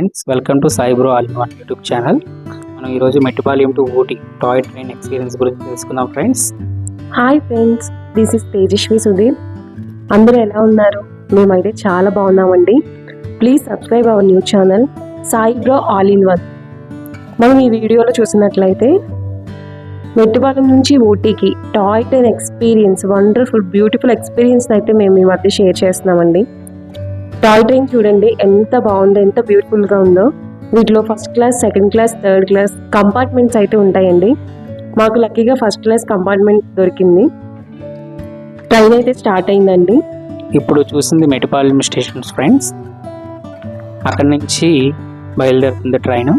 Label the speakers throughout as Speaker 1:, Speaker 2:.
Speaker 1: Friends welcome to Sai bro all in one YouTube channel. మనం ఈరోజు Mettupalayam to Ooty toy train experience గురించి తెలుసుకుందాం friends.
Speaker 2: Hi friends this is Tejaswi Sudheer. అందరూ ఎలా ఉన్నారు? మేమైతే చాలా బాగున్నామండి. Please subscribe our new channel Sai bro all in one. మనం ఈ వీడియోలో చూసినట్లయితే మెట్టుపాలెం నుంచి ఊటీకి toy train experience wonderful beautiful experience అయితే మేము ఈ మధ్య షేర్ చేస్తున్నామండి. టాయ్ ట్రైన్ చూడండి ఎంత బాగుందో ఎంత బ్యూటిఫుల్గా ఉందో. వీటిలో first class second class third class compartments అయితే ఉంటాయండి. మాకు లక్కీగా ఫస్ట్ క్లాస్ కంపార్ట్మెంట్ దొరికింది. ట్రైన్ అయితే స్టార్ట్ అయిందండి.
Speaker 1: ఇప్పుడు చూసింది మెట్టిపాలెం స్టేషన్స్ ఫ్రెండ్స్ అక్కడి నుంచి బయలుదేరుతుంది ట్రైన్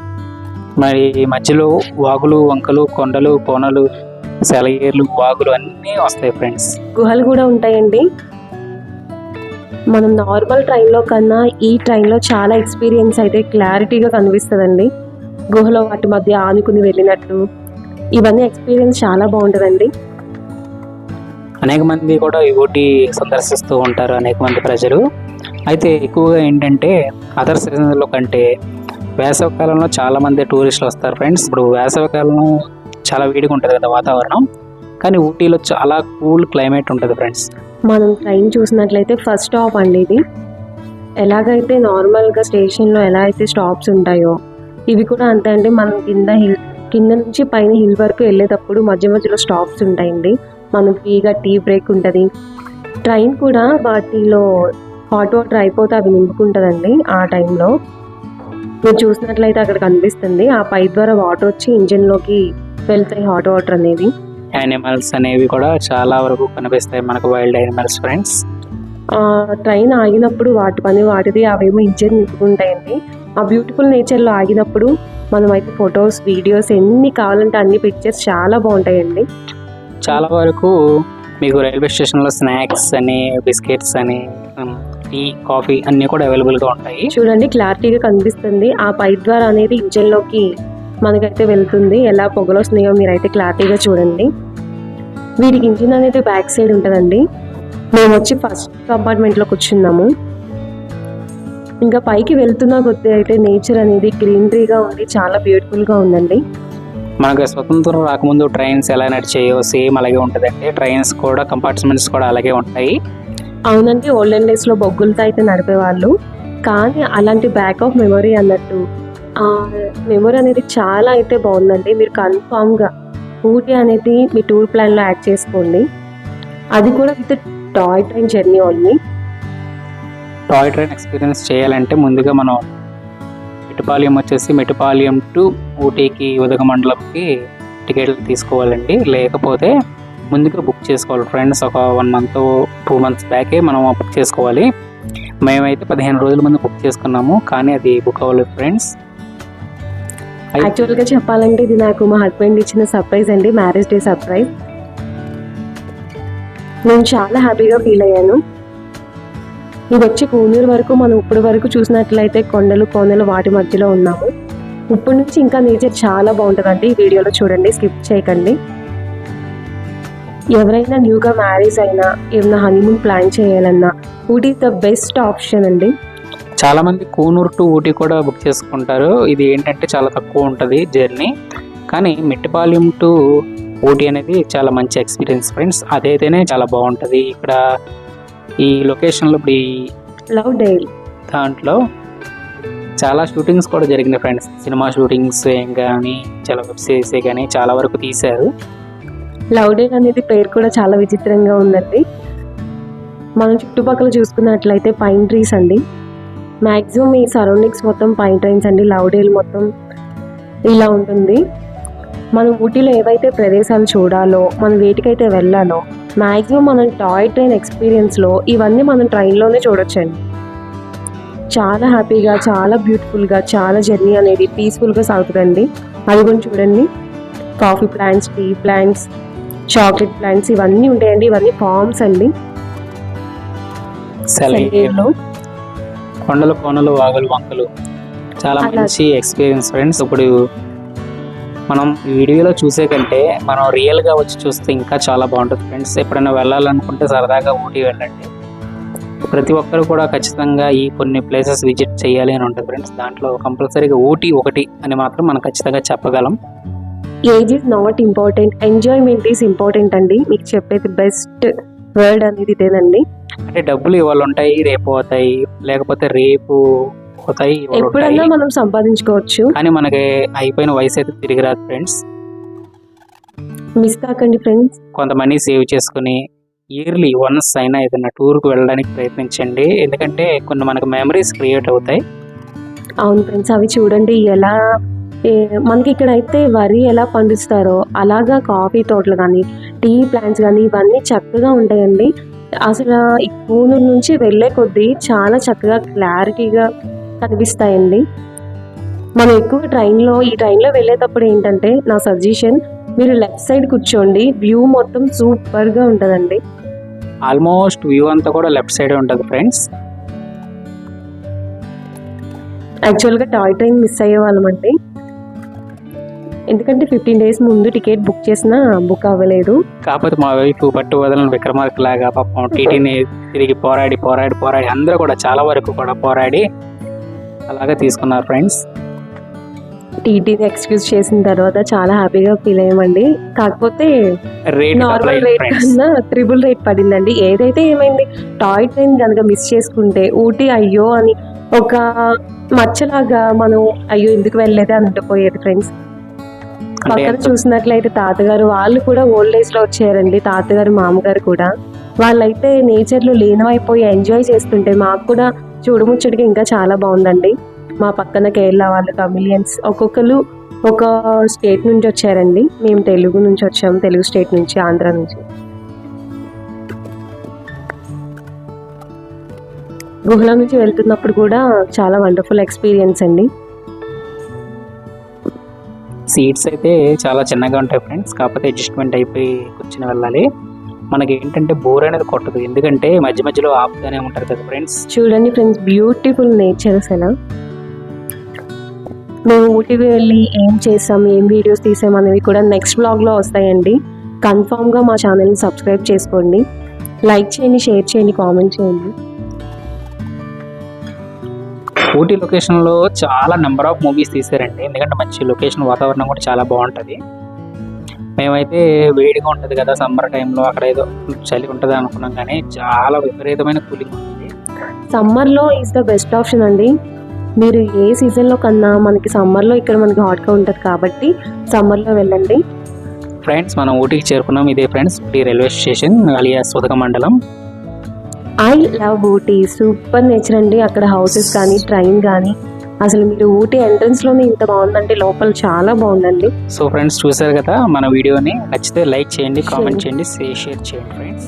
Speaker 1: మరి మధ్యలో వాగులు వంకలు కొండలు కోనలు సెలయేర్లు వాగులు అన్నీ వస్తాయి ఫ్రెండ్స్
Speaker 2: గుహలు కూడా ఉంటాయండి. మనం నార్మల్ ట్రైన్లో కన్నా ఈ ట్రైన్లో చాలా ఎక్స్పీరియన్స్ అయితే క్లారిటీగా కనిపిస్తుందండి. గుహలో వాటి మధ్య ఆనుకుని వెళ్ళినట్టు. ఇవన్నీ ఎక్స్పీరియన్స్ చాలా బాగుంటుందండి.
Speaker 1: అనేక మంది కూడా ఈ ఊటీ సందర్శిస్తూ ఉంటారు అనేక మంది ప్రజలు. అయితే ఎక్కువగా ఏంటంటే అదర్ సీజన్లో కంటే వేసవికాలంలో చాలామంది చాలా మంది టూరిస్టులు వస్తారు ఫ్రెండ్స్ ఇప్పుడు వేసవికాలంలో చాలా వేడిగా ఉంటుంది కదా వాతావరణం. కానీ ఊటీలో చాలా కూల్ క్లైమేట్ ఉంటుంది ఫ్రెండ్స్
Speaker 2: మనం ట్రైన్ చూసినట్లయితే ఫస్ట్ స్టాప్ అండి ఇది. ఎలాగైతే నార్మల్గా స్టేషన్లో ఎలా అయితే స్టాప్స్ ఉంటాయో ఇవి కూడా అంతే అండి. మనం కింద హిల్ కింద నుంచి పైన హిల్ వరకు వెళ్ళేటప్పుడు మధ్య మధ్యలో స్టాప్స్ ఉంటాయండి. మనం ఫ్రీగా టీ బ్రేక్ ఉంటుంది. ట్రైన్ కూడా వాటిలో హాట్ వాటర్ అయిపోతే అవి నింపుకుంటుందండి ఆ టైంలో. మీరు చూసినట్లయితే అక్కడ కనిపిస్తుంది. ఆ పైప్ ద్వారా వాటర్ వచ్చి ఇంజిన్లోకి వెళ్తాయి హాట్ వాటర్ అనేది.
Speaker 1: యానిమల్స్ అనేవి కూడా చాలా వరకు కనిపిస్తాయి మనకు వైల్డ్ యానిమల్స్ ఫ్రెండ్స్
Speaker 2: ట్రైన్ ఆగినప్పుడు వాటి పని వాటిది అవేమో ఇంజిన్ నింపుకుంటాయండి ఆ బ్యూటిఫుల్ నేచర్లో ఆగినప్పుడు మనం అయితే ఫొటోస్ వీడియోస్ ఎన్ని కావాలంటే అన్ని పిక్చర్స్ చాలా బాగుంటాయండి.
Speaker 1: చాలా వరకు మీకు రైల్వే స్టేషన్లో స్నాక్స్ అని బిస్కెట్స్ అని టీ కాఫీ అన్నీ కూడా అవైలబుల్గా ఉంటాయి.
Speaker 2: చూడండి క్లారిటీగా కనిపిస్తుంది. ఆ పైప్ ద్వారా అనేది ఇంజన్లోకి మనకైతే వెళ్తుంది. ఎలా పొగలు వస్తున్నాయో మీరైతే క్లారిటీగా చూడండి. వీటికి ఇంజిన్ అనేది బ్యాక్ సైడ్ ఉంటుందండి. మేము వచ్చి ఫస్ట్ కంపార్ట్మెంట్లో కూర్చున్నాము. ఇంకా పైకి వెళ్తున్న కొద్దీ అయితే నేచర్ అనేది గ్రీనరీగా ఉంది. చాలా బ్యూటిఫుల్గా ఉందండి.
Speaker 1: మనకు స్వతంత్రం రాకముందు ట్రైన్స్ ఎలా నడిచాయో సేమ్ అలాగే ఉంటుందండి. ట్రైన్స్ కూడా కంపార్ట్మెంట్స్ కూడా అలాగే ఉంటాయి.
Speaker 2: అవునండి ఓల్డెన్ డేస్లో బొగ్గులతో అయితే నడిపేవాళ్ళు. కానీ అలాంటి బ్యాక్ ఆఫ్ మెమరీ అన్నట్టు మెమొరీ అనేది చాలా అయితే బాగుందండి. మీరు కన్ఫామ్గా ఊటీ అనేది మీ టూర్ ప్లాన్లో యాడ్ చేసుకోండి. అది కూడా with toy train journey only
Speaker 1: toy train experience చేయాలంటే ముందుగా మనం మెట్టుపాలెం వచ్చేసి మెట్టుపాలెం టు ఊటీకి ఉదగమండలంకి టికెట్లు తీసుకోవాలండి. లేకపోతే ముందుగా బుక్ చేసుకోవాలి. ఫ్రెండ్స్ ఒక వన్ మంత్ టూ మంత్స్ బ్యాకే మనం బుక్ చేసుకోవాలి. మేమైతే పదిహేను రోజుల ముందు బుక్ చేసుకున్నాము. కానీ అది బుక్ అవ్వలేదు ఫ్రెండ్స్
Speaker 2: యాక్చువల్గా చెప్పాలంటే ఇది నాకు మా హస్బెండ్ ఇచ్చిన సర్ప్రైజ్ అండి. మ్యారేజ్ డే సర్ప్రైజ్ నేను చాలా హ్యాపీగా ఫీల్ అయ్యాను. ఇది వచ్చి కూనూరు వరకు మనం ఇప్పుడు వరకు చూసినట్లయితే కొండలు కోనలు వాటి మధ్యలో ఉన్నాము. ఇప్పుడు నుంచి ఇంకా నేచర్ చాలా బాగుంటుందండి. ఈ వీడియోలో చూడండి స్కిప్ చేయకండి. ఎవరైనా న్యూగా మ్యారేజ్ అయినా ఏమైనా హనీమూన్ ప్లాన్ చేయాలన్నా ఊటీ ద బెస్ట్ ఆప్షన్ అండి?
Speaker 1: చాలా మంది కూనూరు టు ఊటీ కూడా బుక్ చేసుకుంటారు. ఇది ఏంటంటే చాలా తక్కువ ఉంటుంది జర్నీ. కానీ మెట్టిపాలెం టు ఊటీ అనేది చాలా మంచి ఎక్స్పీరియన్స్ ఫ్రెండ్స్. అదైతేనే చాలా బాగుంటుంది. ఇక్కడ ఈ లొకేషన్లో ఇప్పుడు ఈ
Speaker 2: లవ్ డైల్
Speaker 1: దాంట్లో చాలా షూటింగ్స్ కూడా జరిగినాయి ఫ్రెండ్స్. సినిమా షూటింగ్స్ ఏం కానీ చాలా వెబ్ సిరీస్ కానీ చాలా వరకు తీశారు.
Speaker 2: లవ్ డే అనేది పేరు కూడా చాలా విచిత్రంగా ఉందండి. మనం చుట్టుపక్కల చూసుకున్నట్లయితే పైన్ ట్రీస్ అండి. మ్యాక్సిమం ఈ సరౌండింగ్స్ మొత్తం పైన్ ట్రైన్స్ అండి లవ్ డేలు మొత్తం ఇలా ఉంటుంది. మనం ఊటీలో ఏవైతే ప్రదేశాలు చూడాలో మనం వేటికైతే వెళ్ళాలో మ్యాక్సిమం మనం టాయ్ ట్రైన్ ఎక్స్పీరియన్స్లో ఇవన్నీ మనం ట్రైన్లోనే చూడొచ్చండి. చాలా హ్యాపీగా చాలా బ్యూటిఫుల్గా చాలా జర్నీ అనేది పీస్ఫుల్గా సాగుతుందండి. అది కూడా చూడండి. Coffee plants tea plants chocolate plants ఇవన్నీ ఉంటాయండి. ఇవన్నీ ఫార్మ్స్ అండి.
Speaker 1: సెలయేర్లు కొండలు కోనలు వాగులు వంకలు. చాలా మంచి ఎక్స్పీరియన్స్ ఫ్రెండ్స్ ఇప్పుడు మనం ఈ వీడియోలో చూసే కంటే మనం రియల్గా వచ్చి చూస్తే ఇంకా చాలా బాగుంటుంది ఫ్రెండ్స్ ఎప్పుడైనా వెళ్ళాలనుకుంటే సరదాగా ఊటీ వెళ్ళండి. ప్రతి ఒక్కరు కూడా ఖచ్చితంగా ఈ కొన్ని ప్లేసెస్ విజిట్ చేయాలి అని ఉంటుంది ఫ్రెండ్స్ దాంట్లో కంపల్సరీగా ఊటీ ఒకటి అని మాత్రం మనం ఖచ్చితంగా చెప్పగలం.
Speaker 2: Age is not important enjoyment is important అండి. మీకు చెప్పేది బెస్ట్ వర్డ్ అనేది ఇదేనండి.
Speaker 1: అంటే డబ్బులు ఇవాళ ఉంటాయి రేపు పోతాయి లేకపోతే రేపు పోతాయి ఉంటాయి
Speaker 2: మనం సంపాదించుకోవచ్చు.
Speaker 1: కానీ మనకి అయిపోయిన వయసు అయితే తిరిగి రాదు ఫ్రెండ్స్.
Speaker 2: మిస్ కాకండి ఫ్రెండ్స్.
Speaker 1: కొంత మనీ సేవ్ చేసుకుని ఇయర్లీ వన్స్ అయినా ఏదైనా టూర్కి వెళ్ళడానికి ప్రయత్నించండి. ఎందుకంటే కొన్ని మనకు మెమరీస్ క్రియేట్ అవుతాయి.
Speaker 2: అవును ఫ్రెండ్స్ అవి చూడండి ఎలా మనకి ఇక్కడ అయితే వరి ఎలా పండిస్తారో అలాగా కాఫీ తోటలు కానీ టీ ప్లాంట్స్ కానీ ఇవన్నీ చక్కగా ఉంటాయండి. అసలు ఈ కూనూరు నుంచి వెళ్ళే కొద్దీ చాలా చక్కగా క్లారిటీగా కనిపిస్తాయండి. మనం ఎక్కువ ట్రైన్లో ఈ ట్రైన్లో వెళ్ళేటప్పుడు ఏంటంటే నా సజెషన్ మీరు లెఫ్ట్ సైడ్ కూర్చోండి వ్యూ మొత్తం సూపర్గా ఉంటుందండి.
Speaker 1: ఆల్మోస్ట్ వ్యూ అంతా కూడా లెఫ్ట్ సైడ్ ఉంటుంది ఫ్రెండ్స్.
Speaker 2: యాక్చువల్గా టాయ్ ట్రైన్ మిస్ అయ్యే వాళ్ళమండి. ఎందుకంటే ఫిఫ్టీన్ డేస్ ముందు టికెట్ బుక్ చేసినా బుక్ అవ్వలేదు.
Speaker 1: కాకపోతే మా వైపు పట్టు వదలని విక్రమార్క లాగా పాపం టీటీని తిరిగి పోరాడి పోరాడి పోరాడి అందరూ కూడా చాలా వరకు కూడా పోరాడి అలాగే తీసుకున్నారు ఫ్రెండ్స్.
Speaker 2: టీటీని ఎక్స్క్యూజ్ చేసిన తర్వాత చాలా హ్యాపీగా ఫీల్ అయ్యామండి. కాకపోతే
Speaker 1: రేట్
Speaker 2: నార్మల్ రేట్ కన్నా త్రిబుల్ రేట్ పడిందండి. ఏదైతే ఏమైంది టాయ్ ట్రైన్ కనుక మిస్ చేసుకుంటే ఊటీ అయ్యో అని ఒక మచ్చలాగా మనం అయ్యో ఎందుకు వెళ్ళలేదు అని ఉండిపోయేది ఫ్రెండ్స్ పక్కన చూసినట్లయితే తాతగారు వాళ్ళు కూడా ఓల్డ్ ఏజ్లో వచ్చారండి తాతగారు మామగారు కూడా. వాళ్ళైతే నేచర్లో లీనమైపోయి ఎంజాయ్ చేస్తుంటే మాకు కూడా చూడముచ్చటిగా ఇంకా చాలా బాగుందండి. మా పక్కన కేరళ వాళ్ళు తమిళియన్స్ ఒక్కొక్కరు ఒక స్టేట్ నుంచి వచ్చారండి. మేము తెలుగు నుంచి వచ్చాము తెలుగు స్టేట్ నుంచి ఆంధ్ర నుంచి. గుహల నుంచి వెళ్తున్నప్పుడు కూడా చాలా వండర్ఫుల్ ఎక్స్పీరియన్స్ అండి.
Speaker 1: సీట్స్ అయితే చాలా చిన్నగా ఉంటాయి ఫ్రెండ్స్. కాకపోతే అడ్జస్ట్మెంట్ అయిపోయి కూర్చుని వెళ్ళాలి. మనకి ఏంటంటే బోర్ అనేది కొట్టదు. ఎందుకంటే మధ్య మధ్యలో ఆపుగానే ఉంటారు కదా ఫ్రెండ్స్.
Speaker 2: చూడండి ఫ్రెండ్స్ బ్యూటిఫుల్ నేచర్ అసలు. మేము ఊటీకి వెళ్ళి ఏం చేసాం ఏం వీడియోస్ తీసాం అనేవి కూడా నెక్స్ట్ బ్లాగ్లో వస్తాయండి. కన్ఫామ్గా మా ఛానల్ని సబ్స్క్రైబ్ చేసుకోండి. లైక్ చేయండి షేర్ చేయండి కామెంట్ చేయండి.
Speaker 1: ఊటీ లొకేషన్లో చాలా నెంబర్ ఆఫ్ మూవీస్ తీసారండి ఎందుకంటే మంచి లొకేషన్ వాతావరణం కూడా చాలా బాగుంటుంది. మేమైతే వేడిగా ఉంటుంది కదా సమ్మర్ టైంలో అక్కడ ఏదో చలి ఉంటుంది అనుకున్నాం కానీ చాలా విపరీతమైన కూలింగ్ ఉంటుంది
Speaker 2: సమ్మర్లో ఈజ్ ద బెస్ట్ ఆప్షన్ అండి. మీరు ఏ సీజన్లో కన్నా మనకి సమ్మర్లో ఇక్కడ మనకి హాట్గా ఉంటుంది కాబట్టి సమ్మర్లో వెళ్ళండి.
Speaker 1: ఫ్రెండ్స్ మనం ఊటీకి చేరుకున్నాం. ఇదే friends Ooty railway station alias Udhagamandalam.
Speaker 2: I love Ooty. Super nature అండి. అక్కడ హౌసెస్ కానీ ట్రైన్ కానీ. అసలు మీరు ఊటీ ఎంట్రన్స్లోనే ఇంత బాగుందంటే లోపల చాలా బాగుందండి.
Speaker 1: సో ఫ్రెండ్స్ చూసారు కదా మన వీడియోని? నచ్చితే లైక్ చేయండి కామెంట్ చేయండి షేర్ చేయండి ఫ్రెండ్స్